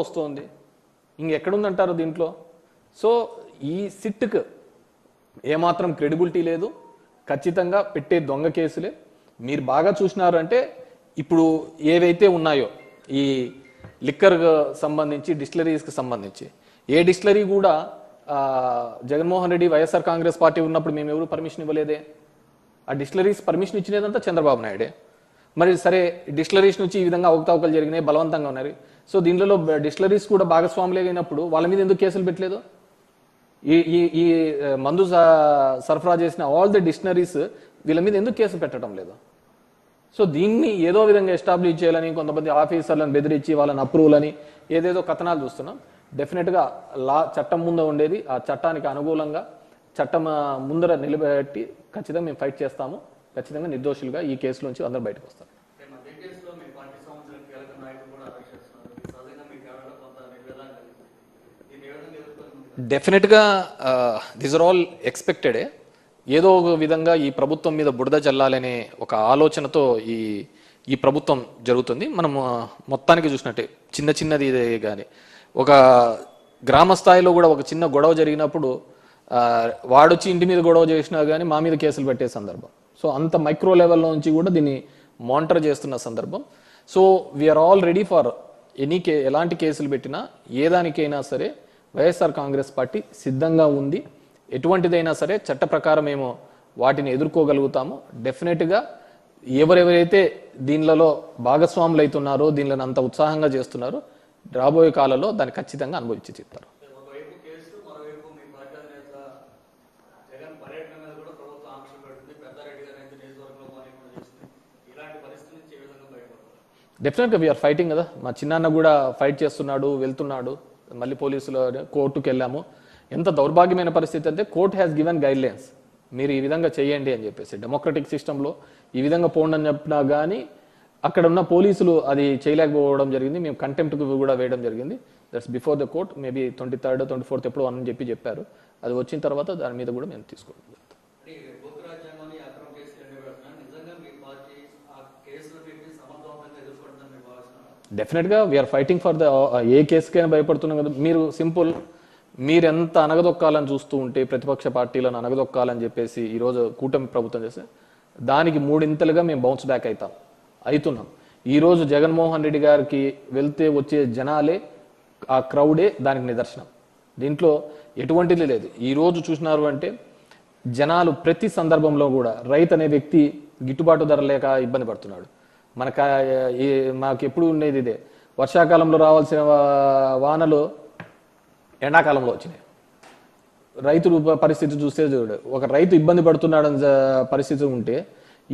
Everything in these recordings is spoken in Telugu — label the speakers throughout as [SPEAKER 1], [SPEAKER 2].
[SPEAKER 1] వస్తుంది. ఇంకెక్కడుందంటారు దీంట్లో? సో ఈ సిట్కు ఏమాత్రం క్రెడిబిలిటీ లేదు. ఖచ్చితంగా పెట్టే దొంగ కేసులే. మీరు బాగా చూసినారు అంటే ఇప్పుడు ఏవైతే ఉన్నాయో ఈ లిక్కర్ సంబంధించి డిస్టిలరీస్కి సంబంధించి ఏ డిస్టిలరీ కూడా జగన్మోహన్ రెడ్డి వైఎస్ఆర్ కాంగ్రెస్ పార్టీ ఉన్నప్పుడు మేము ఎవరు పర్మిషన్ ఇవ్వలేదే? ఆ డిస్టిలరీస్ పర్మిషన్ ఇచ్చినదంతా చంద్రబాబు నాయుడే. మరి సరే డిస్టిలరీస్ నుంచి ఈ విధంగా అవకతవకలు జరిగినాయి బలవంతంగా ఉన్నారు సో దీనిలో డిస్టిలరీస్ కూడా భాగస్వాములే అయినప్పుడు వాళ్ళ మీద ఎందుకు కేసులు పెట్టలేదు? ఈ ఈ ఈ మందు స- సరఫరా చేసిన ఆల్ ది డిక్షనరీస్ వీళ్ళ మీద ఎందుకు కేసు పెట్టడం లేదు? సో దీన్ని ఏదో విధంగా ఎస్టాబ్లిష్ చేయాలని కొంతమంది ఆఫీసర్లను బెదిరించి వాళ్ళని అప్రూవల్ అని ఏదేదో కథనాలు చూస్తున్నాం. డెఫినెట్గా లా చట్టం ముందు ఉండేది. ఆ చట్టానికి అనుకూలంగా చట్టం ముందర నిలబెట్టి ఖచ్చితంగా మేము ఫైట్ చేస్తాము. ఖచ్చితంగా నిర్దోషులుగా ఈ కేసులోంచి అందరూ బయటకు వస్తారు
[SPEAKER 2] అంటే మధ్య కేసులో మీ పార్టీ సంబంధించిన కీలక నాయకులు కూడా అరెస్ట్ చేస్తున్నారు ఇది సహజంగా మీకు ఎవరైనా కొంత నిర్వేదన కలిగింది దీన్ని ఏ విధంగా ఎదుర్కొని
[SPEAKER 1] డెఫినెట్గా దిస్ ఆర్ ఆల్ ఎక్స్పెక్టెడే ఏదో ఒక విధంగా ఈ ప్రభుత్వం మీద బురద జల్లాలనే ఒక ఆలోచనతో ఈ ఈ ప్రభుత్వం జరుగుతుంది. మనం మొత్తానికి చూసినట్టే చిన్న చిన్నది ఇదే కానీ ఒక గ్రామ స్థాయిలో కూడా ఒక చిన్న గొడవ జరిగినప్పుడు వాడొచ్చి ఇంటి మీద గొడవ చేసినా కానీ మా మీద కేసులు పెట్టే సందర్భం. సో అంత మైక్రో లెవెల్లో నుంచి కూడా దీన్ని మానిటర్ చేస్తున్న సందర్భం. So we are all ready for any కే ఎలాంటి కేసులు పెట్టినా ఏ దానికైనా సరే వైఎస్ఆర్ కాంగ్రెస్ పార్టీ సిద్ధంగా ఉంది. ఎటువంటిదైనా సరే చట్ట ప్రకారం మేము వాటిని ఎదుర్కోగలుగుతాము. డెఫినెట్గా ఎవరెవరైతే దీనిలలో భాగస్వాములు అవుతున్నారో దీనిలో అంత ఉత్సాహంగా చేస్తున్నారో రాబోయే కాలంలో దాన్ని ఖచ్చితంగా అనుభవించి చెప్తారు డెఫినెట్గా వీఆర్ ఫైటింగ్ కదా. మా చిన్నాన్న కూడా ఫైట్ చేస్తున్నాడు వెళ్తున్నాడు. మళ్ళీ పోలీసులు కోర్టుకు వెళ్ళాము ఎంత దౌర్భాగ్యమైన పరిస్థితి అంటే కోర్ట్ హ్యాస్ గివెన్ గైడ్లైన్స్ మీరు ఈ విధంగా చేయండి అని చెప్పేసి. డెమోక్రటిక్ సిస్టంలో ఈ విధంగా పోండి అని చెప్పినా కానీ అక్కడ ఉన్న పోలీసులు అది చేయలేకపోవడం జరిగింది. మేము కంటెంప్ట్ కూడా వేయడం జరిగింది. That's before the court maybe twenty third twenty fourth ఎప్పుడు అని చెప్పి చెప్పారు. అది వచ్చిన తర్వాత దాని మీద కూడా మేము తీసుకోవడం
[SPEAKER 2] అంటే ఈ భూక రాజ్యాంగాన్ని అక్రమ కేసులు ఎండ పెడుతున్నారు నిజంగా మీ పార్టీ ఆ కేసులన్నింటినీ సమర్థవంతంగా ఎదుర్కొంటుందని మీరు భావిస్తున్నారు
[SPEAKER 1] డెఫినెట్గా we are fighting for the ఏ కేసుకైనా భయపడుతున్నాం కదా. మీరు సింపుల్ మీరు ఎంత అనగదొక్కాలని చూస్తూ ఉంటే ప్రతిపక్ష పార్టీలను అనగదొక్కాలని చెప్పేసి ఈరోజు కూటమి ప్రభుత్వం చేస్తే దానికి మూడింతలుగా మేము బౌన్స్ బ్యాక్ అవుతాం అవుతున్నాం ఈరోజు జగన్మోహన్ రెడ్డి గారికి వెళ్తే వచ్చే జనాలే ఆ క్రౌడే దానికి నిదర్శనం. దీంట్లో ఎటువంటిది లేదు. ఈరోజు చూసినారు అంటే జనాలు ప్రతి సందర్భంలో కూడా రైతు అనే వ్యక్తి గిట్టుబాటు ధర లేక ఇబ్బంది పడుతున్నాడు. మనకు ఈ మాకు ఎప్పుడు ఉండేది ఇదే. వర్షాకాలంలో రావాల్సిన వానలు ఎండాకాలంలో వచ్చినాయి. రైతులు పరిస్థితి చూస్తే చూడు ఒక రైతు ఇబ్బంది పడుతున్నాడు పరిస్థితి ఉంటే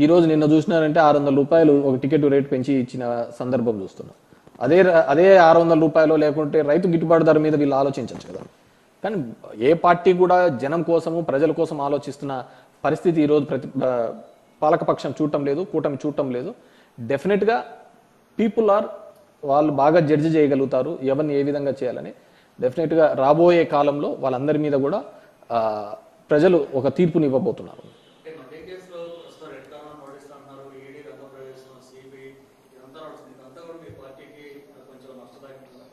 [SPEAKER 1] ఈ రోజు నిన్న చూసినారంటే ఆరు వందల రూపాయలు ఒక టికెట్ రేట్ పెంచి ఇచ్చిన సందర్భం చూస్తున్నాం. అదే అదే ఆరు వందల రూపాయలు లేకుంటే రైతు గిట్టుబాటు ధర మీద వీళ్ళు ఆలోచించవచ్చు కదా. కానీ ఏ పార్టీ కూడా జనం కోసము ప్రజల కోసం ఆలోచిస్తున్న పరిస్థితి ఈరోజు ప్రతి పాలకపక్షం చూడటం లేదు కూటమి చూడటం లేదు. డెఫినెట్గా పీపుల్ ఆర్ వాళ్ళు బాగా జడ్జి చేయగలుగుతారు ఎవరిని ఏ విధంగా చేయాలని. డెఫినెట్గా రాబోయే కాలంలో వాళ్ళందరి మీద కూడా ప్రజలు ఒక తీర్పుని ఇవ్వబోతున్నారు.
[SPEAKER 2] అంటే మధ్య కేసులో ప్రస్తుతం రెడ్ కార్నర్ నోటీస్ అంటున్నారు ఈడీ రంగ ప్రవేశం సిబిఐ ఇదంతా నడుస్తుంది. ఇదంతా కూడా మీ పార్టీకి కొంచెం నష్టదాయకంగా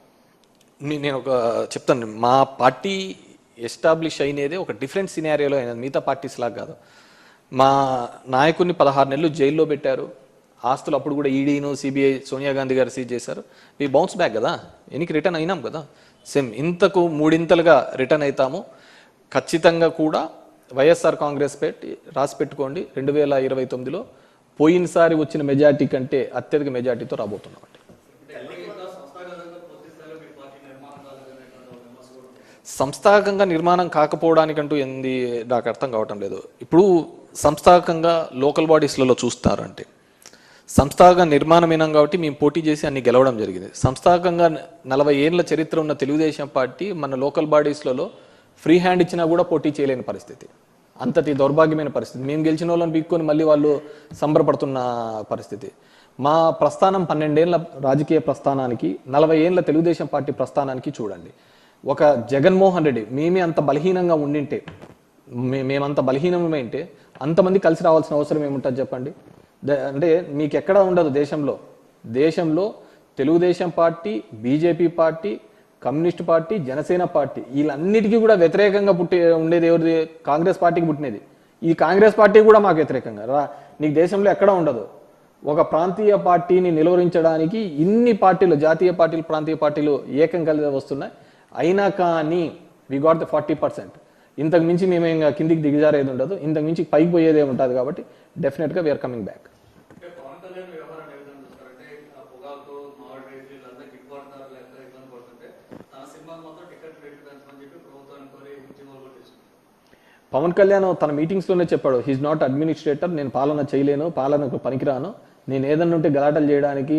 [SPEAKER 1] నే- నేను ఒక చెప్తాను. మా పార్టీ ఎస్టాబ్లిష్ అయినదే ఒక డిఫరెంట్ సినారియోలో అయినది. మిగతా పార్టీస్ లాగా కాదు. మా నాయకుడిని పదహారు నెలలు జైల్లో పెట్టారు. ఆస్తులు అప్పుడు కూడా ఈడీను సిబిఐ సోనియా గాంధీ గారు సీజ్ చేశారు. మీ బౌన్స్ బ్యాక్ కదా? ఎనికి రిటర్న్ అయినాం కదా? సేమ్ ఇంతకు మూడింతలుగా రిటర్న్ అవుతాము ఖచ్చితంగా కూడా వైఎస్ఆర్ కాంగ్రెస్ పెట్టి రాసి పెట్టుకోండి. రెండు వేల ఇరవై తొమ్మిదిలో పోయినసారి వచ్చిన మెజార్టీ కంటే అత్యధిక మెజార్టీతో రాబోతున్నాం అండి.
[SPEAKER 2] నిర్మాణం
[SPEAKER 1] సంస్థాగతంగా నిర్మాణం కాకపోవడానికంటూ ఏంది నాకు అర్థం కావటం లేదు. ఇప్పుడు సంస్థాగతంగా లోకల్ బాడీస్లలో చూస్తారంటే సంస్థాగత నిర్మాణమైనాం కాబట్టి మేము పోటీ చేసి అన్ని గెలవడం జరిగింది. సంస్థాగతంగా నలభై ఏళ్ళ చరిత్ర ఉన్న తెలుగుదేశం పార్టీ మన లోకల్ బాడీస్లలో ఫ్రీ హ్యాండ్ ఇచ్చినా కూడా పోటీ చేయలేని పరిస్థితి. అంతటి దౌర్భాగ్యమైన పరిస్థితి. మేము గెలిచిన వాళ్ళని పీక్కొని మళ్ళీ వాళ్ళు సంబరపడుతున్న పరిస్థితి. మా ప్రస్థానం పన్నెండేళ్ళ రాజకీయ ప్రస్థానానికి నలభై ఏళ్ళ తెలుగుదేశం పార్టీ ప్రస్థానానికి చూడండి. ఒక జగన్మోహన్ రెడ్డి మేమే అంత బలహీనంగా ఉండింటే మే- మేమంత బలహీనమైంటే అంతమంది కలిసి రావాల్సిన అవసరం ఏముంటుంది చెప్పండి? అంటే మీకు ఎక్కడ ఉండదు దేశంలో. దేశంలో Telugu Desam party BJP party communist party Janasena party వీళ్ళన్నిటికీ కూడా వ్యతిరేకంగా పుట్టి ఉండేది ఎవరిది? కాంగ్రెస్ పార్టీకి పుట్టినది. ఈ కాంగ్రెస్ పార్టీ కూడా మాకు వ్యతిరేకంగా. రా నీకు దేశంలో ఎక్కడ ఉండదు. ఒక ప్రాంతీయ పార్టీని నిలువరించడానికి ఇన్ని పార్టీలు జాతీయ పార్టీలు ప్రాంతీయ పార్టీలు ఏకం కలిసి వస్తున్నాయి. అయినా కానీ we got the forty percent ఇంతకు మించి మేము ఇంకా కిందికి దిగజారేది ఉండదు. ఇంతకు మించి పైకి పోయేదే ఉంటుంది కాబట్టి డెఫినెట్గా we are coming back
[SPEAKER 2] Pawan Kalyan తన
[SPEAKER 1] మీటింగ్స్లోనే చెప్పాడు హీస్ నాట్ అడ్మినిస్ట్రేటర్ నేను పాలన చేయలేను పాలనకు పనికిరాను. నేను ఏదన్నా ఉంటే గలాటలు చేయడానికి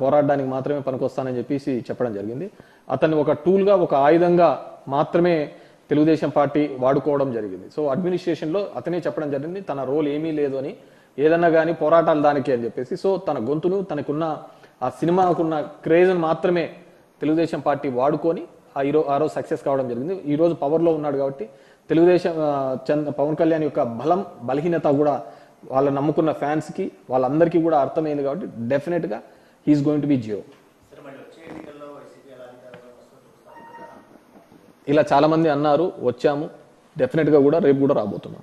[SPEAKER 1] పోరాడడానికి మాత్రమే పనికొస్తానని చెప్పేసి చెప్పడం జరిగింది. అతన్ని ఒక టూల్గా ఒక ఆయుధంగా మాత్రమే తెలుగుదేశం పార్టీ వాడుకోవడం జరిగింది. సో అడ్మినిస్ట్రేషన్లో అతనే చెప్పడం జరిగింది తన రోల్ ఏమీ లేదు అని. ఏదన్నా కానీ పోరాటాలు దానికి అని చెప్పేసి సో తన గొంతును తనకున్న ఆ సినిమాకున్న క్రేజ్ను మాత్రమే తెలుగుదేశం పార్టీ వాడుకొని ఆ ఈరో ఆ రోజు సక్సెస్ కావడం జరిగింది. ఈ రోజు పవర్లో ఉన్నాడు కాబట్టి తెలుగుదేశం చంద్ర పవన్ కళ్యాణ్ యొక్క బలం బలహీనత కూడా వాళ్ళ నమ్ముకున్న ఫ్యాన్స్కి వాళ్ళందరికీ కూడా అర్థమైంది కాబట్టి డెఫినెట్గా హీఈస్ గోయింగ్ టు బి జియో. ఇలా చాలా మంది అన్నారు వచ్చాము. డెఫినెట్గా కూడా రేపు కూడా రాబోతున్నాం.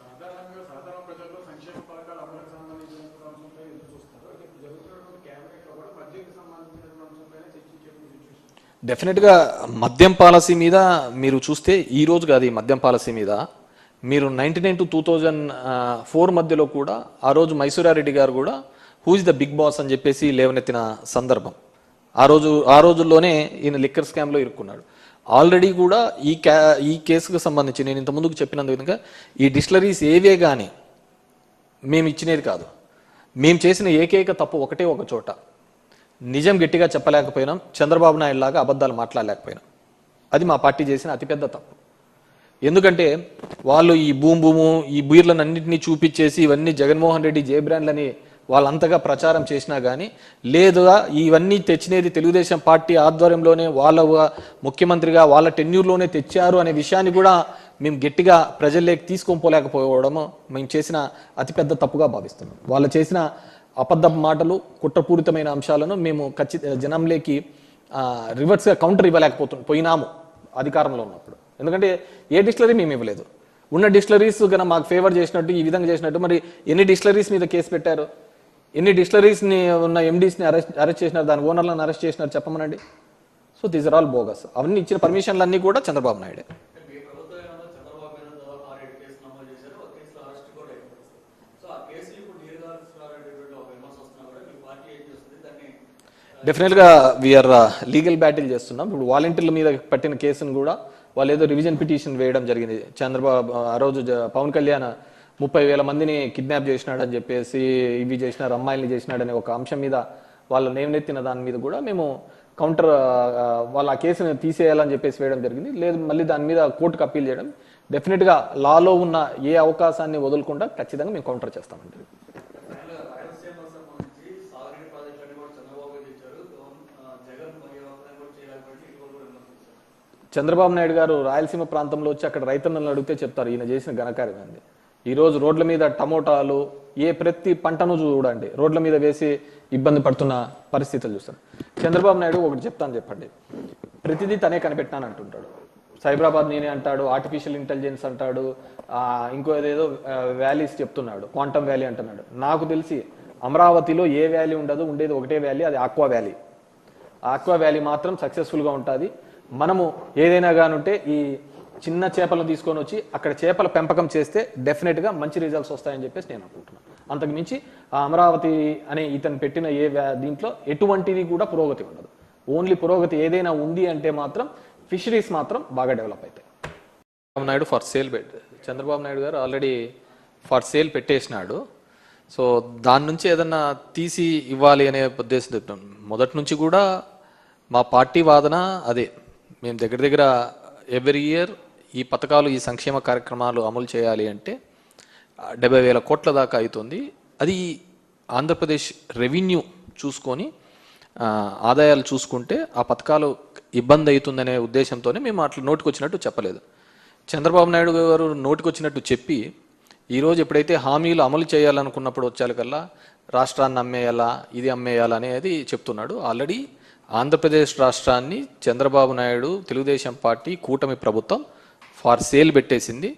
[SPEAKER 3] సాధారణంగా సాధారణ ప్రజల్లో సంక్షేమ పథకాల అమలుకు సంబంధించిన అంశంపై ఎదురు చూస్తారు? అయితే ఇప్పుడు జరుగుతున్నటువంటి క్యాబినెట్లో కూడా బడ్జెట్కి సంబంధించిన అంశంపైన చర్చించే సిచ్యువేషన్
[SPEAKER 1] డెఫినెట్గా మద్యం పాలసీ మీద మీరు చూస్తే ఈ రోజు కాదు ఈ మద్యం పాలసీ మీద మీరు ninety nine to two thousand four మధ్యలో కూడా ఆ రోజు మైసూరారెడ్డి గారు కూడా who is the big boss అని చెప్పేసి లేవనెత్తిన సందర్భం. ఆ రోజు ఆ రోజుల్లోనే ఈయన లిక్కర్ స్కామ్లో ఇరుక్కున్నాడు. ఆల్రెడీ కూడా ఈ క్యా ఈ కేసుకు సంబంధించి నేను ఇంత ముందుకు చెప్పినందుకు విధంగా ఈ డిస్టిలరీస్ ఏవే కానీ మేము ఇచ్చినది కాదు. మేము చేసిన ఏకైక తప్పు ఒకటే ఒక చోట. నిజం గట్టిగా చెప్పలేకపోయినాం. చంద్రబాబు నాయుడు లాగా అబద్ధాలు మాట్లాడలేకపోయినాం. అది మా పార్టీ చేసిన అతిపెద్ద తప్పు. ఎందుకంటే వాళ్ళు ఈ భూమి భూము ఈ బీర్లను అన్నింటినీ చూపించేసి ఇవన్నీ జగన్మోహన్ రెడ్డి జే వాళ్ళు వాళ్ళంతగా ప్రచారం చేసినా కానీ లేదుగా ఇవన్నీ తెచ్చినది తెలుగుదేశం పార్టీ ఆధ్వర్యంలోనే వాళ్ళ ముఖ్యమంత్రిగా వాళ్ళ టెన్యూర్లోనే తెచ్చారు అనే విషయాన్ని కూడా మేము గట్టిగా ప్రజల్లోకి తీసుకొని పోలేకపోవడము మేము చేసిన అతిపెద్ద తప్పుగా భావిస్తున్నాం. వాళ్ళు చేసిన అబద్ధ మాటలు కుట్రపూరితమైన అంశాలను మేము ఖచ్చిత జనంలోకి రివర్స్గా కౌంటర్ ఇవ్వలేకపోతున్నాం పోయినాము అధికారంలో ఉన్నప్పుడు. ఎందుకంటే ఏ డిక్షనరీ మేము ఇవ్వలేదు. ఉన్న డిక్షనరీస్ కన్నా మాకు ఫేవర్ చేసినట్టు ఈ విధంగా చేసినట్టు మరి ఎన్ని డిక్షనరీస్ మీద కేసు పెట్టారు? ఎన్ని డిస్టిలరీస్ని ఉన్న ఎండీస్ని అరెస్ట్ అరెస్ట్ చేసినారు దాని ఓనర్లను అరెస్ట్ చేసినారు చెప్పమనండి. So these are all bogus అవన్నీ ఇచ్చిన పర్మిషన్లు అన్నీ కూడా చంద్రబాబు నాయుడే. డెఫినెట్గా వీఆర్ లీగల్ బ్యాటిల్ చేస్తున్నాం. ఇప్పుడు వాలంటీర్ల మీద పట్టిన కేసును కూడా వాళ్ళు ఏదో రివిజన్ పిటిషన్ వేయడం జరిగింది. చంద్రబాబు ఆ రోజు జ- పవన్ కళ్యాణ్ ముప్పై వేల మందిని కిడ్నాప్ చేసినాడని చెప్పేసి ఇవి చేసినారు అమ్మాయిల్ని చేసినాడనే ఒక అంశం మీద వాళ్ళ నేమనెత్తిన దాని మీద కూడా మేము కౌంటర్ వాళ్ళ ఆ కేసును తీసేయాలని చెప్పేసి వేయడం జరిగింది. లేదు మళ్ళీ దాని మీద కోర్టుకు అప్పీల్ చేయడం. డెఫినెట్గా లాలో ఉన్న ఏ అవకాశాన్ని వదులుకుండా ఖచ్చితంగా మేము కౌంటర్ చేస్తామండి.
[SPEAKER 2] చంద్రబాబు
[SPEAKER 1] నాయుడు గారు రాయలసీమ ప్రాంతంలో వచ్చి అక్కడ రైతన్నలను అడిగితే చెప్తారు ఈయన చేసిన ఘనకార్యం ఏంది ఈరోజు రోడ్ల మీద టమోటాలు ఏ ప్రతి పంటను చూడండి. రోడ్ల మీద వేసి ఇబ్బంది పడుతున్న పరిస్థితులు చూస్తాను చంద్రబాబు నాయుడు ఒకటి చెప్తాను చెప్పండి. ప్రతిదీ తనే కనిపెట్టాను అంటుంటాడు. సైబరాబాద్ నేనే అంటాడు ఆర్టిఫిషియల్ ఇంటెలిజెన్స్ అంటాడు ఇంకో ఏదేదో వ్యాలీస్ చెప్తున్నాడు క్వాంటమ్ వ్యాలీ అంటున్నాడు. నాకు తెలిసి అమరావతిలో ఏ వ్యాలీ ఉండదు ఉండేది ఒకటే వ్యాలీ అది ఆక్వా వ్యాలీ ఆక్వా వ్యాలీ మాత్రం సక్సెస్ఫుల్గా ఉంటుంది. మనము ఏదైనా కానుంటే ఈ చిన్న చేపలను తీసుకొని వచ్చి అక్కడ చేపల పెంపకం చేస్తే డెఫినెట్గా మంచి రిజల్ట్స్ వస్తాయని చెప్పేసి నేను అనుకుంటున్నాను. అంతకు మించి ఆ అమరావతి అనే ఇతను పెట్టిన ఏ వ్యా- దీంట్లో ఎటువంటిది కూడా పురోగతి ఉండదు. ఓన్లీ పురోగతి ఏదైనా ఉంది అంటే మాత్రం ఫిషరీస్ మాత్రం బాగా డెవలప్ అవుతాయి. చంద్రబాబు నాయుడు ఫర్ సేల్ పెట్ చంద్రబాబు నాయుడు గారు ఆల్రెడీ ఫర్ సేల్ పెట్టేసినాడు. సో దాని నుంచి ఏదన్నా తీసి ఇవ్వాలి అనే ఉద్దేశం మొదటి నుంచి కూడా మా పార్టీ వాదన అదే. మేము దగ్గర దగ్గర ఎవ్రీ ఇయర్ ఈ పథకాలు ఈ సంక్షేమ కార్యక్రమాలు అమలు చేయాలి అంటే డెబ్బై వేల కోట్ల దాకా అవుతుంది అది ఆంధ్రప్రదేశ్ రెవెన్యూ చూసుకొని ఆదాయాలు చూసుకుంటే ఆ పథకాలు ఇబ్బంది అవుతుందనే ఉద్దేశంతోనే మేము అట్లా నోటికొచ్చినట్టు చెప్పలేదు. చంద్రబాబు నాయుడు గారు నోటికొచ్చినట్టు చెప్పి ఈరోజు ఎప్పుడైతే హామీలు అమలు చేయాలనుకున్నప్పుడు వచ్చేకల్లా రాష్ట్రాన్ని అమ్మేయాలా ఇది అమ్మేయాలా అనేది చెప్తున్నాడు. ఆల్రెడీ ఆంధ్రప్రదేశ్ రాష్ట్రాన్ని చంద్రబాబు నాయుడు తెలుగుదేశం పార్టీ కూటమి ప్రభుత్వం ఫార్ సేల్ పెట్టేసింది.